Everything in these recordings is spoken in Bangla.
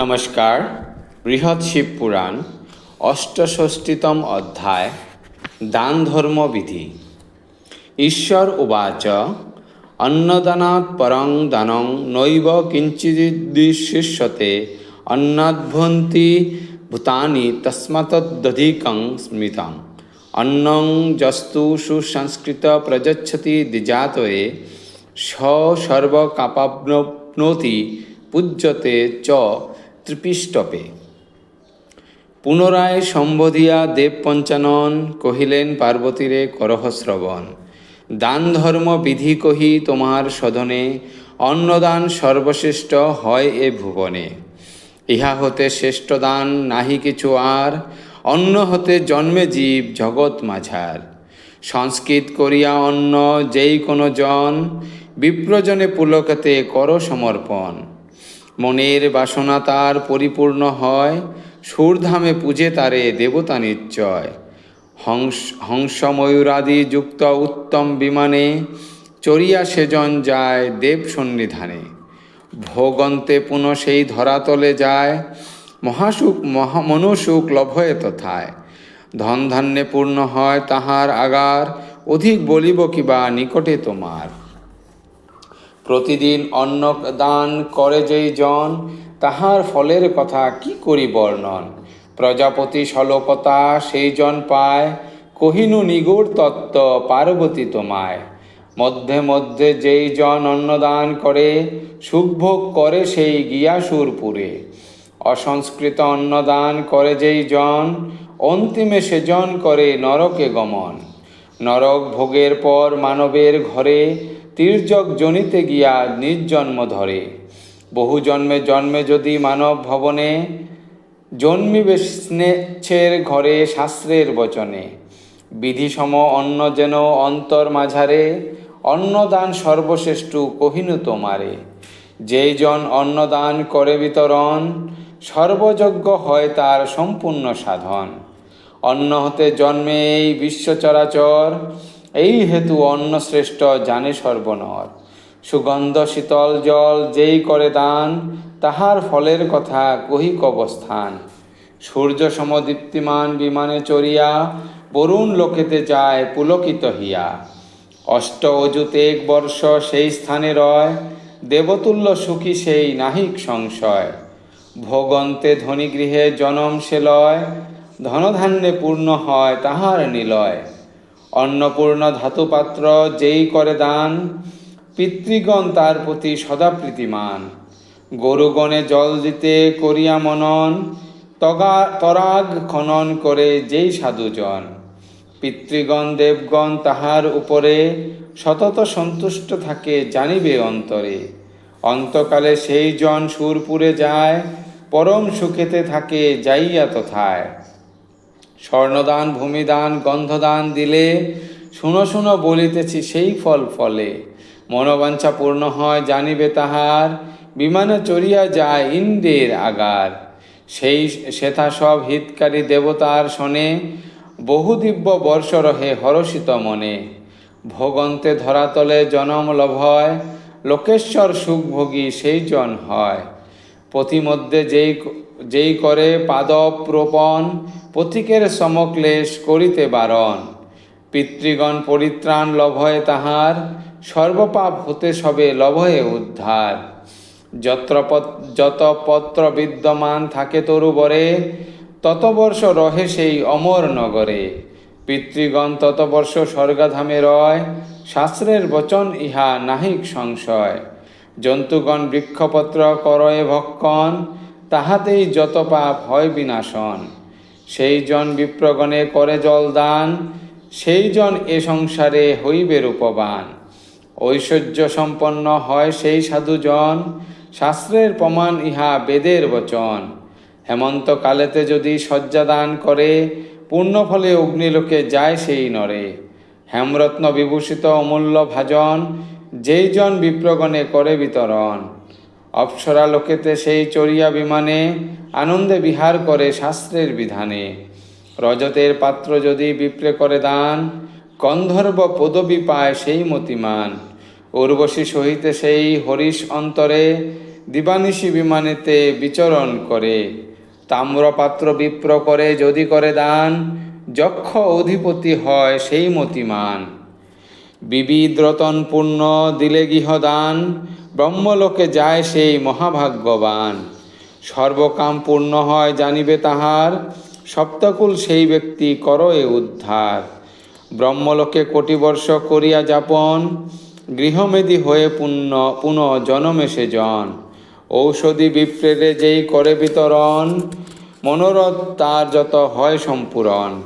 নমস্কার, বৃহৎ শিব পুরাণ অষ্টষষ্টিতম অধ্যায় দান ধর্ম বিধি ঈশ্বর উবাচ, অন্নদানাৎ পরং দানং নৈব কিঞ্চিদিশিষ্যতে অন্নাদ্ভন্তি ভূতানি তস্মাত্তদধিকং স্মৃতং। অন্নং যস্তু সুসংস্কৃত প্রযচ্ছতি দ্বিজাতয়ে স সর্বকাপাপ্নোতি পূজ্যতে চ ত্রিপিষ্টপে পুনরায় সম্বোধিয়া দেব পঞ্চানন কহিলেন, পার্বতীরে করহ শ্রবণ। দান ধর্ম বিধি কহি তোমার সদনে, অন্নদান সর্বশ্রেষ্ঠ হয় এ ভুবনে। ইহা হতে শ্রেষ্ঠ দান নাহি কিছু আর, অন্ন হতে জন্মে জীব জগৎ মাঝার। সংস্কৃত করিয়া অন্ন যেই কোনো জন, বিপ্রজনে পুলকতে কর সমর্পণ। মনের বাসনা তার পরিপূর্ণ হয়, সুরধামে পূজে তারে দেবতা নিশ্চয়। হংস, হংসময়ূরাদি যুক্ত উত্তম বিমানে চরিয়া সেজন যায় দেব সন্নিধানে। ভোগন্তে পুনঃ সেই ধরাতলে যায়, মহাসুখ, মহা, মনোসুখ লভয়ে তথায়। ধন ধান্যে পূর্ণ হয় তাহার আগার, অধিক বলিব কিবা নিকটে তোমার। প্রতিদিন অন্ন দান করে যেই জন, তাহার ফলের কথা কি করি বর্ণন? প্রজাপতি সলকতা সেই জন পায়, কহিনু নিগুড় তত্ত্ব পার্বতী তোমায়। মধ্যে মধ্যে যেই জন অন্নদান করে সুখভোগ করে সেই গিয়াসুরপুরে অসংস্কৃত অন্নদান করে যেই জন, অন্তিমে সেজন করে নরকে গমন। নরক ভোগের পর মানবের ঘরে তির্যক জনিতে গিয়া নির্জন্ম ধরে। বহু জন্মে জন্মে যদি মানব ভবনে জন্মিবে স্নেচ্ছের ঘরে শাস্ত্রের বচনে, বিধিসম অন্ন যেন অন্তর মাঝারে, অন্নদান সর্বশ্রেষ্ঠ কহিনু তোমারে। যেই জন অন্নদান করে বিতরণ, সর্বযজ্ঞ হয় তার সম্পূর্ণ সাধন। অন্ন হতে জন্মে এই বিশ্ব চরাচর এই হেতু অন্ন শ্রেষ্ঠ জানে সর্বনর। সুগন্ধ শীতল জল যেই করে দান, তাহার ফলের কথা কহিক অবস্থান সূর্য সমদীপ্তিমান বিমানে চড়িয়া, বরুণ লোকেতে যায় পুলকিত হিয়া। অষ্ট অযুত এক বর্ষ সেই স্থানে রয়, দেবতুল্য সুখী সেই নাহিক সংশয়। ভোগন্তে ধনী গৃহে জনম সে লয়, ধনধান্যে পূর্ণ হয় তাহার নিলয়। অন্নপূর্ণ ধাতুপাত্র যেই করে দান, পিতৃগণ তার প্রতি সদা প্রীতিমান। গরুগণে জল দিতে করিয়া মনন, তগা, তরাগ খনন করে যেই সাধুজন। পিতৃগণ, দেবগণ তাহার উপরে সতত সন্তুষ্ট থাকে জানিবে অন্তরে। অন্তকালে সেই জন সুরপুরে যায়, পরম সুখেতে থাকে যাইয়া তথায়। স্বর্ণদান, ভূমিদান, গন্ধদান দিলে শুনো শুনো বলিতেছি সেই ফল ফলে। মনোবাঞ্ছা পূর্ণ হয়, জানিবে তাহার, বিমানে চড়িয়া যায় ইন্দ্রের আগার। সেই সেথা সব হিতকারী দেবতার শোনে, বহু দিব্য বর্ষ রহে হরষিত মনে। ভোগন্তে ধরাতলে জনম লভয়, লোকেশ্বর সুখভোগী সেই জন হয়। পথিমধ্যে যেই যেই করে পাদপ্রোপণ পথিকের সমক্লেশ করিতে বারণ। পিতৃগণ পরিত্রাণ লভয়ে তাহার, সর্বপাপ হতে সবে লভয়ে উদ্ধার। যত পত্র বিদ্যমান থাকে তরুবরে তত বর্ষ রহে সেই অমর নগরে। পিতৃগণ তত বর্ষ স্বর্গাধামে রয়, শাস্ত্রের বচন ইহা নাহিক সংশয়। জন্তুগণ বৃক্ষপত্র করয়ে ভক্ষণ তাহাতেই যত পাপ হয় বিনাশন। সেই জন বিপ্রগণে করে জল দান, সেই জন এ সংসারে হইবে রূপবান। ঐশ্বর্য সম্পন্ন হয় সেই সাধুজন শাস্ত্রের প্রমাণ ইহা বেদের বচন। হেমন্তকালেতে যদি শয্যাদান করে, পূর্ণফলে অগ্নিলোকে যায় সেই নরে। হেমরত্ন বিভূষিত অমূল্য ভাজন, যেই জন বিপ্রগণে করে বিতরণ। অপ্সরা লোকেতে সেই চড়িয়া বিমানে আনন্দে বিহার করে শাস্ত্রের বিধানে। রজতের পাত্র যদি বিপ্রে করে দান, গন্ধর্ব পদবী পায় সেই মতিমান। উর্বশী সহিতে সেই হরিশ অন্তরে দিবানিশি বিমানেতে বিচরণ করে। তাম্রপাত্র বিপ্র করে যদি করে দান, যক্ষ অধিপতি হয় সেই মতিমান। বিবিধ রতন পূর্ণ দিলে গৃহদান ব্রহ্মলোকে যায় সেই মহাভাগ্যবান। সর্বকাম পূর্ণ হয় জানিবে তাহার, সপ্তকুল সেই ব্যক্তি করয়ে উদ্ধার। ব্রহ্মলোকে কোটি বর্ষ করিয়া যাপন, গৃহমেদি হয়ে পুণ্য, পুনঃ জনমে সে জন। ঔষধি বিপ্রেরে যেই করে বিতরণ, মনোরথ তার যত হয় সম্পূরণ।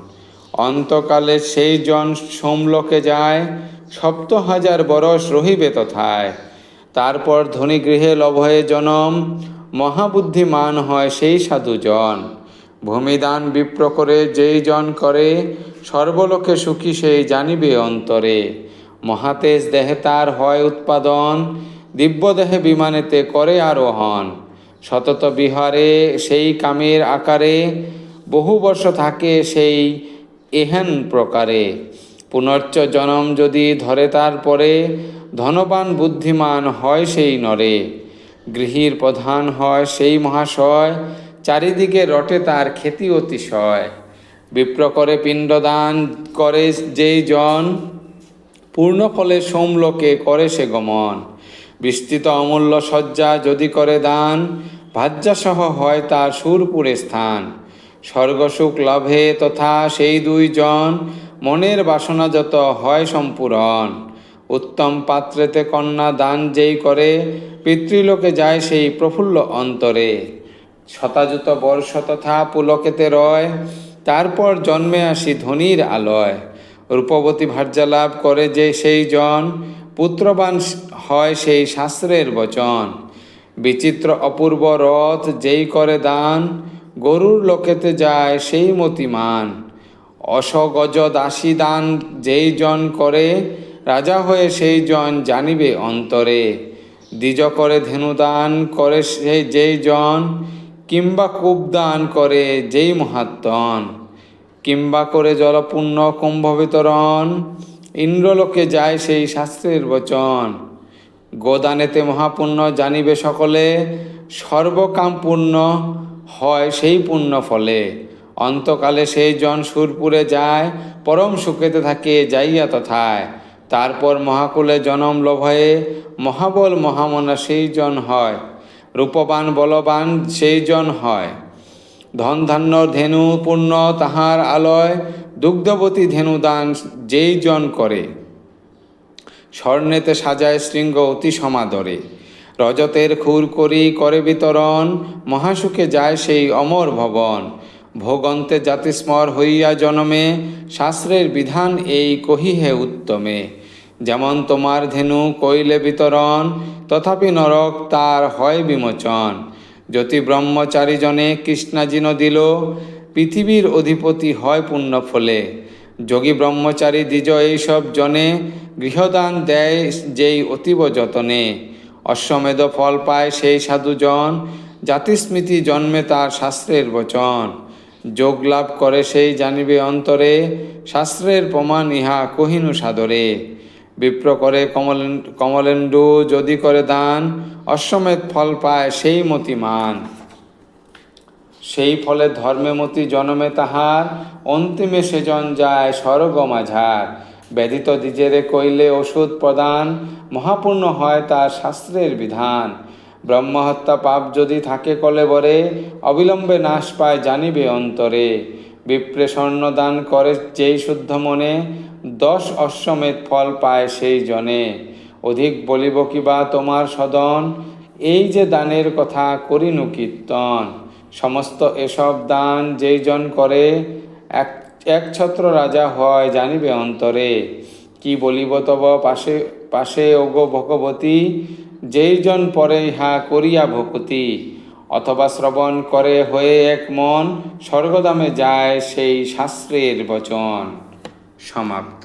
অন্তকালে সেই জন সোমলোকে যায়, সপ্ত হাজার বরস রহিবে তথায়। তারপর ধনী গৃহে লভয়ে জনম, মহাবুদ্ধিমান হয় সেই সাধুজন। ভূমিদান বিপ্র করে যেই জন করে, সর্বলোকে সুখী সেই জানিবে অন্তরে। মহাতেজ দেহে তার হয় উৎপাদন দিব্যদেহে বিমানেতে করে আরোহণ। সতত বিহারে সেই কামের আকারে, বহু বর্ষ থাকে সেই এহেন প্রকারে। পুনর্চ জনম যদি ধরে তার পরে ধনবান বুদ্ধিমান হয় সেই নরে। গৃহীর প্রধান হয় সেই মহাশয়, চারিদিকে রটে তার খ্যাতি অতিশয়। বিপ্র করে পিণ্ডদান করে যেই জন, পূর্ণ ফলে সোমলোকে করে সে গমন। বিস্তৃত অমূল্য শয্যা যদি করে দান, ভাজ্যাসহ হয় তার সুরপুরে স্থান। স্বর্গসুখ লাভে তথা সেই দুইজন মনের বাসনা যত হয় সম্পূরণ। উত্তম পাত্রেতে কন্যা দান যেই করে, পিতৃলোকে যায় সেই প্রফুল্ল অন্তরে। শতাযুত বর্ষ তথা পুলকেতে রয়, তারপর জন্মে আসি ধনির আলয়। রূপবতী ভার্যা লাভ করে যে সেই জন, পুত্রবান হয় সেই শাস্ত্রের বচন। বিচিত্র অপূর্ব রথ যেই করে দান, গরুর লোকেতে যায় সেই মতিমান। অসগজ দাসী দান যেই জন করে রাজা হয়ে সেই জন জানিবে অন্তরে দ্বিজ করে ধেনুদান করে সেই যেই জন কিংবা কূপদান করে যেই মহাত্মন কিংবা করে জলপূর্ণ কুম্ভ বিতরণ ইন্দ্রলোকে যায় সেই শাস্ত্রের বচন। গোদানেতে মহাপুণ্য জানিবে সকলে সর্বকাম পূর্ণ হয় সেই পুণ্য ফলে। অন্তকালে সেই জন সুরপুরে যায়, পরম সুখেতে থাকে যাইয়া তথায়। তারপর মহাকুলে জনম লভয়ে মহাবল মহামনা সেই জন হয়, রূপবান বলবান সেই জন হয়। ধন ধান্য ধেনু পূর্ণ তাহার আলয়, দুগ্ধবতী ধেনু দান যেই জন করে। স্বর্ণেতে সাজায় শৃঙ্গ অতি সমাদরে। রজতের খুর করি করে বিতরণ, মহাসুখে যায় সেই অমর ভবন। ভোগন্তে জাতিস্মর হইয়া জনমে, শাস্ত্রের বিধান এই কহিহে উত্তমে। যেমন তোমার ধেনু কইলে বিতরণ, তথাপি নরক তার হয় বিমোচন। জ্যোতি ব্রহ্মচারী জনে কৃষ্ণাজিন দিল, পৃথিবীর অধিপতি হয় পুণ্য ফলে। যোগী ব্রহ্মচারী দ্বিজ এইসব জনে, গৃহদান দেয় যেই অতীব যতনে। অশ্বমেধ ফল পায় সেই সাধুজন, জাতিস্মৃতি জন্মে তার শাস্ত্রের বচন। যোগ লাভ করে সেই জানিবে অন্তরে, শাস্ত্রের প্রমাণ ইহা কহিনু সাদরে। বিপ্র করে কমলেন, কমলেন্দু যদি করে দান, অশ্বমেধ ফল পায় সেই মতিমান। সেই ফলে ধর্মে মতি জনমে তাহার, অন্তিমে সেজন যায় স্বর্গ মাঝার। ব্যতীত দ্বিজেরে কইলে ওষুধ প্রদান, মহাপূর্ণ হয় তার শাস্ত্রের বিধান। ব্রহ্মহত্যা পাপ যদি থাকে কলেবরে, অবিলম্বে নাশ পায় জানিবে অন্তরে। বিপ্রে দান করে যেই শুদ্ধ মনে, দশ অশ্বমেধ ফল পায় সেই জনে। অধিক বলিব কিবা তোমার সদন? এই যে দানের কথা করিনু কীর্তন। সমস্ত এসব দান যেই জন করে, এক, একছত্র রাজা হয় জানিবে অন্তরে। কি বলিব তব পাশে পাশে ওগো ভগবতী? যেই জন পরে ইহা করিয়া ভকতি অথবা শ্রবণ করে হয়ে এক মন স্বর্গদামে যায় সেই শাস্ত্রের বচন। সমাপ্ত।